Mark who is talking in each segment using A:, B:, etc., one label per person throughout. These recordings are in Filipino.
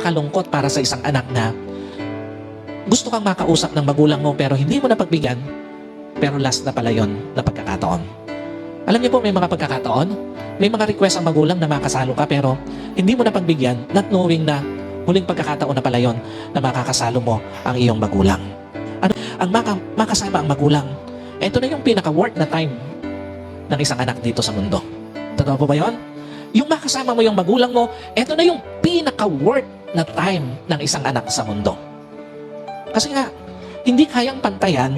A: napakalungkot para sa isang anak na gusto kang makausap ng magulang mo pero hindi mo napagbigyan, pero last na pala yon na pagkakataon. Alam niyo po, may mga pagkakataon, may mga request ang magulang na makasalo ka pero hindi mo napagbigyan, not knowing na huling pagkakataon na pala yon na makakasalo mo ang iyong magulang. Ano, ang maka, makasama ang magulang, ito na yung pinaka-worth na time ng isang anak dito sa mundo. Totoo po ba yon? Yung makasama mo yung magulang mo, ito na yung pinaka-worth na time ng isang anak sa mundo. Kasi nga, hindi kayang pantayan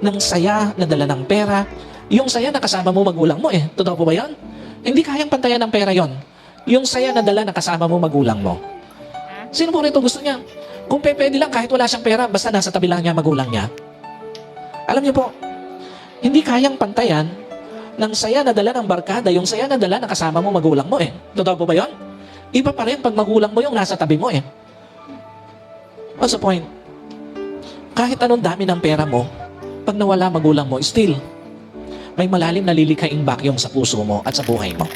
A: ng saya na dala ng pera, yung saya na kasama mo magulang mo eh. Totoo po ba yan? Hindi kayang pantayan ng pera yon. Yung saya na dala na kasama mo magulang mo. Sino po rito gusto niya? Kung pe- pwede lang kahit wala siyang pera, basta nasa tabi lang niya magulang niya. Alam niyo po, hindi kayang pantayan ng saya na dala ng barkada, yung saya na dala na kasama mo magulang mo eh. Totoo po ba yon? Iba pa rin pag magulang mo yung nasa tabi mo eh. What's the point? Kahit anong dami ng pera mo, pag nawala magulang mo, still, may malalim na lilikhaing bakyong sa puso mo at sa buhay mo.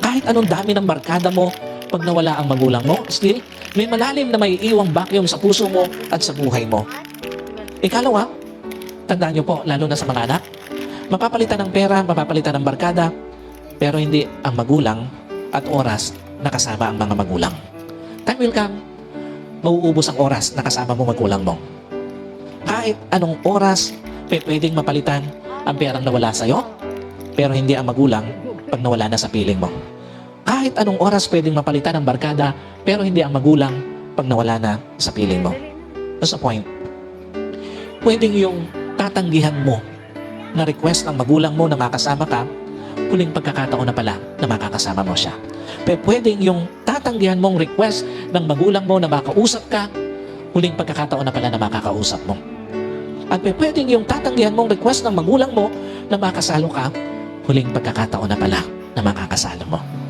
A: Kahit anong dami ng barkada mo, pag nawala ang magulang mo, still, may malalim na may iwang bakyong sa puso mo at sa buhay mo. Ikalawa, tandaan niyo po, lalo na sa mga anak, mapapalitan ng pera, mapapalitan ng barkada, pero hindi ang magulang at oras na kasama ang mga magulang. Time will come, mauubos ang oras na kasama mo magulang mo. Kahit anong oras, pwedeng mapalitan ang perang nawala sa'yo, pero hindi ang magulang pag nawala na sa piling mo. Kahit anong oras pwedeng mapalitan ang barkada, pero hindi ang magulang pag nawala na sa piling mo. What's the point? Pwedeng yung tatanggihan mo na request ng magulang mo na makasama ka, huling pagkakataon na pala na makakasama mo siya. Pero pwedeng yung tatanggihan mong request ng magulang mo na makausap ka, huling pagkakataon na pala na makakausap mo. At pwedeng yung tatanggihan mong request ng magulang mo na makasalo ka, huling pagkakataon na pala na makakasalo mo.